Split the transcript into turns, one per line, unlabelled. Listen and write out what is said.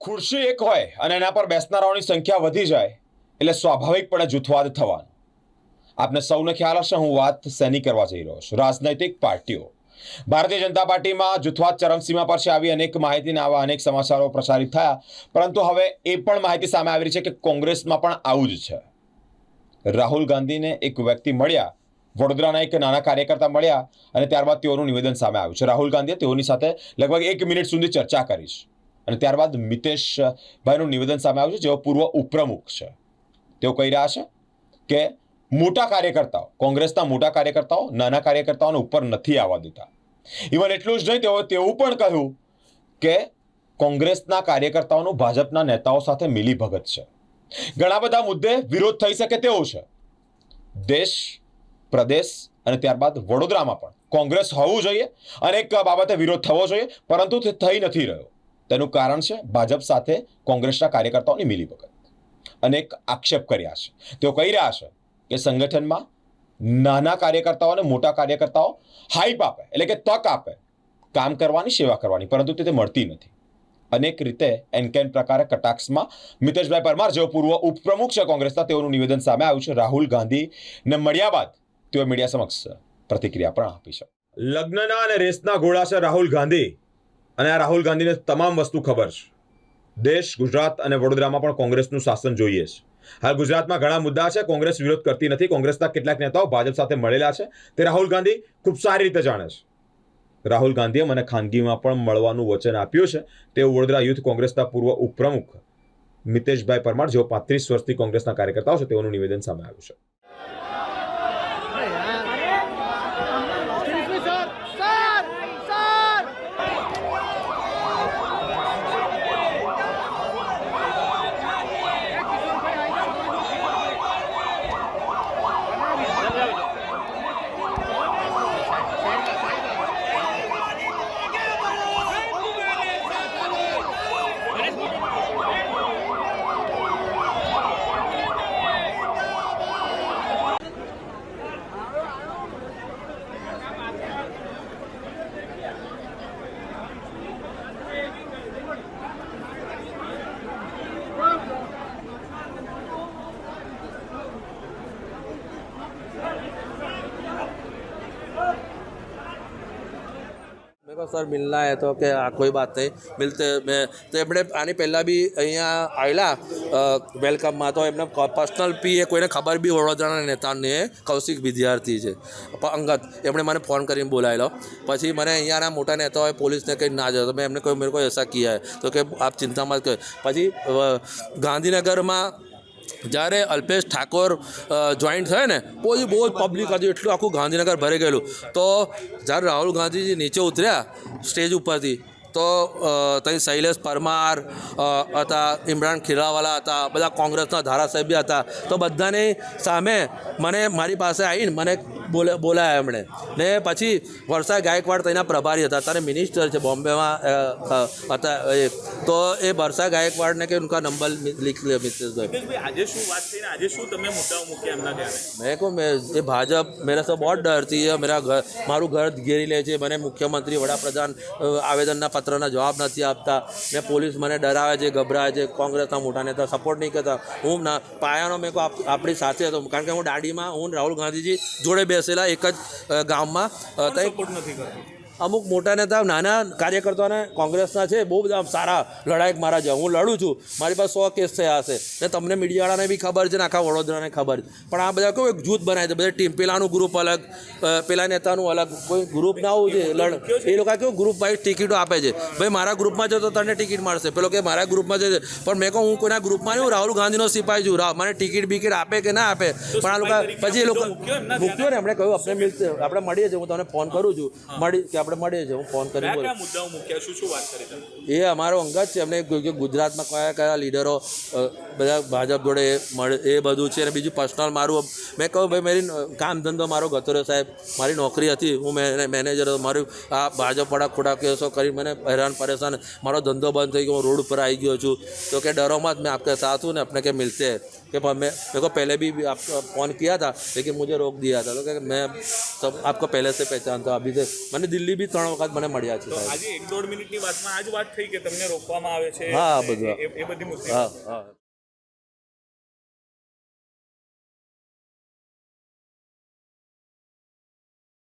ખુરશી એક હોય અને એના પર બેસનારાઓની સંખ્યા વધી જાય, એટલે સ્વાભાવિકપણે જૂથવાદ થવાનો. આપને સૌને ખ્યાલ હશે, હું વાત સેની કરવા જઈ રહ્યો છું? રાજનૈતિક પાર્ટીઓ. ભારતીય જનતા પાર્ટીમાં જૂથવાદ ચરમસીમા પર છે આવી અનેક માહિતીના આવા અનેક સમાચારો પ્રસારિત થયા. પરંતુ હવે એ પણ માહિતી સામે આવી રહી છે કે કોંગ્રેસમાં પણ આવું જ છે. રાહુલ ગાંધીને એક વ્યક્તિ મળ્યા, વડોદરાના એક નાના કાર્યકર્તા મળ્યા અને ત્યારબાદ તેઓનું નિવેદન સામે આવ્યું છે. રાહુલ ગાંધીએ તેઓની સાથે લગભગ એક મિનિટ સુધી ચર્ચા કરી છે. અને ત્યારબાદ મિતેશભાઈનું નિવેદન સામે આવ્યું છે, જેઓ પૂર્વ ઉપપ્રમુખ છે. તેઓ કહી રહ્યા છે કે મોટા કાર્યકર્તાઓ, કોંગ્રેસના મોટા કાર્યકર્તાઓ, નાના કાર્યકર્તાઓને ઉપર નથી આવવા દેતા. ઇવન એટલું જ નહીં તેઓ તેવું પણ કહ્યું કે કોંગ્રેસના કાર્યકર્તાઓનું ભાજપના નેતાઓ સાથે મિલીભગત છે. ઘણા બધા મુદ્દે વિરોધ થઈ શકે તેવો છે. દેશ, પ્રદેશ અને ત્યારબાદ વડોદરામાં પણ કોંગ્રેસ હોવું જોઈએ. અને એક બાબતે વિરોધ થવો જોઈએ, પરંતુ તે થઈ નથી રહ્યો. તેનું કારણ છે ભાજપ સાથે કોંગ્રેસના કાર્યકર્તાઓની મિલીભગત અનેક આક્ષેપ કર્યા છે. તેઓ કહી રહ્યા છે કે સંગઠનમાં નાના કાર્યકર્તાઓ અને મોટા કાર્યકર્તાઓ હાઈપ આપે, એટલે કે તક આપે, કામ કરવાની, સેવા કરવાની, પરંતુ તે મળતી નથી. અનેક રીતે એનકેન પ્રકારે કટાક્ષમાં મિતેશભાઈ પરમાર, જેઓ પૂર્વ ઉપપ્રમુખ છે કોંગ્રેસના, તેઓનું નિવેદન સામે આવ્યું છે. રાહુલ ગાંધીને મળ્યા બાદ તેઓ મીડિયા સમક્ષ પ્રતિક્રિયા પણ આપી છે. લગ્નના અને રેસના ઘોડા છે રાહુલ ગાંધી. અને આ રાહુલ ગાંધીને તમામ વસ્તુ ખબર છે. દેશ, ગુજરાત અને વડોદરામાં પણ કોંગ્રેસનું શાસન જોઈએ છે. હાલ ગુજરાતમાં ઘણા મુદ્દા છે, કોંગ્રેસ વિરોધ કરતી નથી. કોંગ્રેસના કેટલાક નેતાઓ ભાજપ સાથે મળેલા છે. તે રાહુલ ગાંધી ખૂબ સારી રીતે જાણે છે. રાહુલ ગાંધીએ મને ખાનગીમાં પણ મળવાનું વચન આપ્યું છે. તેવું વડોદરા યુથ કોંગ્રેસના પૂર્વ ઉપપ્રમુખ મિતેશભાઈ પરમાર, જેઓ પાંત્રીસ વર્ષથી કોંગ્રેસના કાર્યકર્તાઓ છે, તેઓનું નિવેદન સામે આવ્યું છે.
सर मिलना है तो कि हाँ कोई बात નહીં મિલતે મેં તો એમણે આની પહેલાં બી અહીંયા આવેલા વેલકમમાં તો એમને પર્સનલ પી એ કોઈને ખબર બી વડોદરાના નેતાને કૌશિક વિદ્યાર્થી છે પણ અંગત એમણે મને ફોન કરીને બોલાવેલો પછી મને અહીંયાના મોટા નેતાઓએ પોલીસને કંઈ ના જતો મેં એમને કહ્યું મેરે को ऐसा किया है તો કે આપ ચિંતા મત કરો પછી અ, ગાંધીનગરમાં જ્યારે અલ્પેશ ઠાકોર જોઈન્ટ થયા ને બહુ બહુ જ પબ્લિક હતું એટલું આખું ગાંધીનગર ભરી ગયેલું. તો જ્યારે રાહુલ ગાંધીજી નીચે ઉતર્યા સ્ટેજ ઉપરથી, તો ત્યાં શૈલેષ પરમાર હતા, ઇમરાન ખીરાવાલા હતા, બધા કોંગ્રેસના ધારાસભ્ય હતા. તો બધાની સામે મને મારી પાસે આવીને મને બોલે બોલાયા એમણે. ને પછી વરસાદ ગાયકવાડ તેના પ્રભારી હતા. અત્યારે મિનિસ્ટર છે બોમ્બેમાં હતા એ તો એ વરસાદ ગાયકવાડને કે ઉનકા નંબર લીખ લે
આજે શું વાત આજે શું તમે મુદ્દાઓ મૂક્યા એમના ધ્યાને
મેં કહું મેં એ ભાજપ મેરા સબ બહુ ડરતી હે મેરા ઘર મારું ઘર ઘેરી લે છે. મને મુખ્યમંત્રી વડાપ્રધાન આવેદનના પત્રના જવાબ નથી આપતા. મેં પોલીસ મને ડરાવે છે ગભરાવે છે. કોંગ્રેસના મોટા નેતા સપોર્ટ નહીં કરતા. હું ના પાયાનો મેં કહું આપણી સાથે હતો. કારણ કે હું દાડીમાં હું રાહુલ ગાંધીજી જોડે બે બેસેલા એક જ ગામમાં અ, અમુક મોટા નેતા નાના કાર્યકર્તાઓને કોંગ્રેસના છે બહુ બધા સારા લડાયક મારા છે. હું લડું છું. મારી પાસે સો કેસ થયા હશે ને તમને મીડિયાવાળાને બી ખબર છે ને આખા વડોદરાને ખબર છે. પણ આ બધા કેવું એક જૂથ બનાવે છે. બધા ટીમ પેલાનું ગ્રુપ અલગ પેલા નેતાનું અલગ. કોઈ ગ્રુપ ના હોવું છે લડ એ લોકો કેવું ગ્રુપ વાઇઝ ટિકિટો આપે છે. ભાઈ મારા ગ્રુપમાં જતો તો તને ટિકિટ મળશે. પેલો કે મારા ગ્રુપમાં છે પણ મેં કહું હું કોઈના ગ્રુપમાં નહીં હું રાહુલ ગાંધીનો સિપાઈ છું. રાહ મને ટિકિટ બિકિટ આપે કે ના આપે? પણ આ લોકો પછી એ લોકો
મૂક્યો
ને. એમણે કહ્યું આપણે આપણે મળીએ છીએ. હું તમને ફોન કરું છું. મળી કે આપણે મળીએ છીએ. હું ફોન કરી બોલું.
મુદ્દાઓ
એ અમારો અંગત છે. એમને કે ગુજરાતમાં કયા કયા લીડરો બધા ભાજપ જોડે મળે એ બધું છે. અને બીજું પર્સનલ મારું મેં કહ્યું ભાઈ મારી કામ ધંધો મારો ગતો રહ્યો સાહેબ. મારી નોકરી હતી. હું મેનેજર હતો. મારું આ ભાજપ ભાજપવાળા ખોટા કેસો કરી મને હેરાન પરેશાન. મારો ધંધો બંધ થઈ ગયો. હું રોડ ઉપર આવી ગયો છું. તો કે ડરોમાં જ મેં આપણે સાથ હું ને આપણે કે મિલતે कि पर मैं मेरे को पहले भी, भी आपको फ़ोन किया था लेकिन मुझे रोक दिया था तो क्या मैं सब आपको पहले से पहचानता हूँ अभी से मैंने दिल्ली બી ત્રણ વખત મને મળ્યા છે
તો
સાહેબ
આજે એક દોઢ મિનિટની વાતમાં આ જ વાત થઈ કે તમને રોકવામાં આવે છે
હા,
એ-
બધું.
એ એ બધી મુદ્દે
હા હા